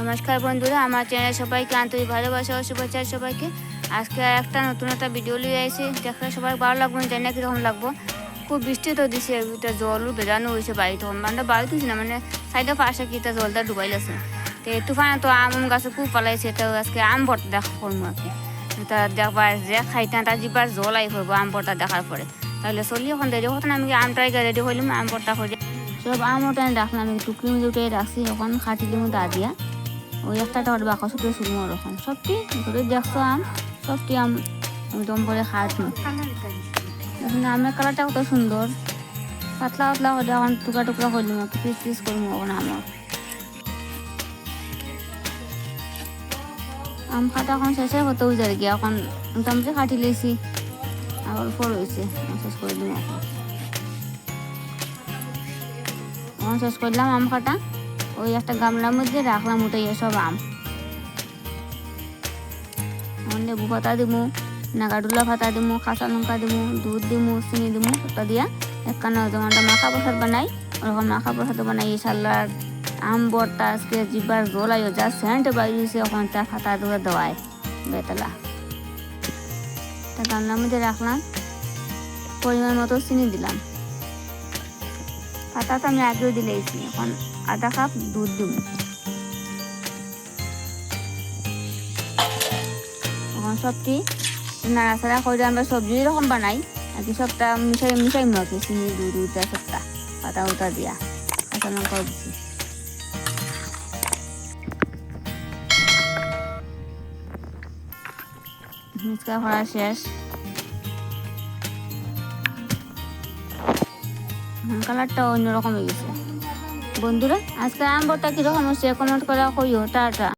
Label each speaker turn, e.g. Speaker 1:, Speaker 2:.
Speaker 1: নমস্কার বন্ধুরা, আমার চ্যানেল সবাইকে আন্তরিক ভালোবাসা ও শুভেচ্ছা সবাইকে। আজকে একটা নতুন একটা ভিডিও নিয়ে আসি দেখলে সবাই ভালো লাগবে, জানি না কীরকম লাগবো। খুব বৃষ্টি তো দিছে এটা জলও বেজানো হয়েছে বাড়িতে। মানে বাড়ি তুলছি না মানে সাইডে পাশে কি তা জলটা ডুবাই আছে তো তুফানে তো আম গাছে খুব পালাইছে, তো আজকে আম ভর্তা দেখা করব আর কি। তা দেখবার যে খাইতে তার জিবার জল আই করব আম ভর্তা দেখার পরে। তাহলে চলি এখন, দেরি হতো না, আমি আমটাই রেডি হইলাম, আম ভর্তা করে সব আম ওটাই রাখলাম আমি টুকরি উঠে রাখছি, এখন খাটিলি মধ্যে দিয়া। ওই একটা টাকার বাকস উঠে শুরু ওরকম সবটি ধরে দেখছ আম, সবটি আম একদম করে এখন আমের কালারটা কত সুন্দর। পাতলা পাতলা হলে এখন টুকরা টুকরা করলাম পিস পিস করব এখন আমার। আম খাটা এখন শেষে হতে যায় গিয়ে। এখন মোটামুটি কাটি লেছি, আর অল্প রয়েছে। শেষ করে দিলাম এখন। শেষ করলাম আম খাটা ওই একটা গামলার মধ্যে রাখলাম, ওটাই সব আম। লেবু পাতা দিমু, নাগাডুলা পাতা দিমু, কাঁচা লঙ্কা দিমু, দুধ দিমু, চিনি দিমু, ওটা দিয়া একখানা যেমনটা মাখা প্রসাদ বানাই। ওরকম মাখা প্রসাদ বানাই সালাদ আম বর্তা আজকে জিবার জল আইও যা সেন্ট বাইরেছে, ওখান তা ফাতা ধরে দেওয়ায়, বেতলা। তা গামলার মধ্যে রাখলাম, পরিমাণ মতো চিনি দিলাম। পাতা তো আমি আগেও দিলেইছি এখন আধা কাপ দুধ দিব। এখন সবটি নাড়াচাড়া করে আমরা সবজি এরকম বানাই আর সবটা মিশাই মিশাই মাখি, চিনি, দুধ উঠা সবটা, পাতা উতা দিয়া কাঁচা লঙ্কাও দিছি মিচকা করা শেষ। কালারটা অন্যরকম হয়ে গেছে। বন্ধুরা আজকে আম ভর্তা কীরকম হচ্ছে? কমেন্ট করা কইও টাটা।